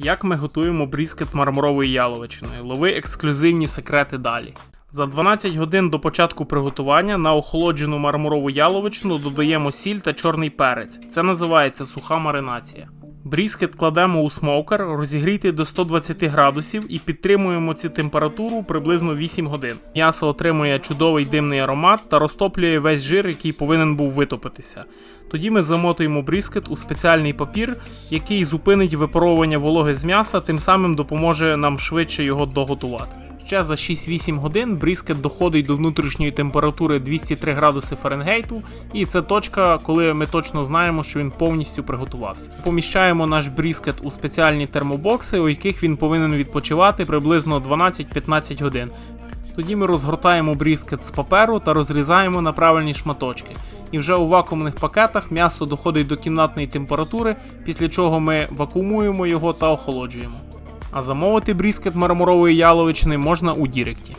Як ми готуємо бріскет мармурової яловичини? Лови ексклюзивні секрети далі. За 12 годин до початку приготування на охолоджену мармурову яловичину додаємо сіль та чорний перець. Це називається суха маринація. Бріскет кладемо у смокер, розігрітий до 120 градусів і підтримуємо цю температуру приблизно 8 годин. М'ясо отримує чудовий димний аромат та розтоплює весь жир, який повинен був витопитися. Тоді ми замотуємо бріскет у спеціальний папір, який зупинить випаровування вологи з м'яса, тим самим допоможе нам швидше його доготувати. Ще за 6-8 годин бріскет доходить до внутрішньої температури 203 градуси Фаренгейту, і це точка, коли ми точно знаємо, що він повністю приготувався. Поміщаємо наш бріскет у спеціальні термобокси, у яких він повинен відпочивати приблизно 12-15 годин. Тоді ми розгортаємо бріскет з паперу та розрізаємо на правильні шматочки. І вже у вакуумних пакетах м'ясо доходить до кімнатної температури, після чого ми вакуумуємо його та охолоджуємо. А замовити бріскет мармурової яловичини можна у Діректі.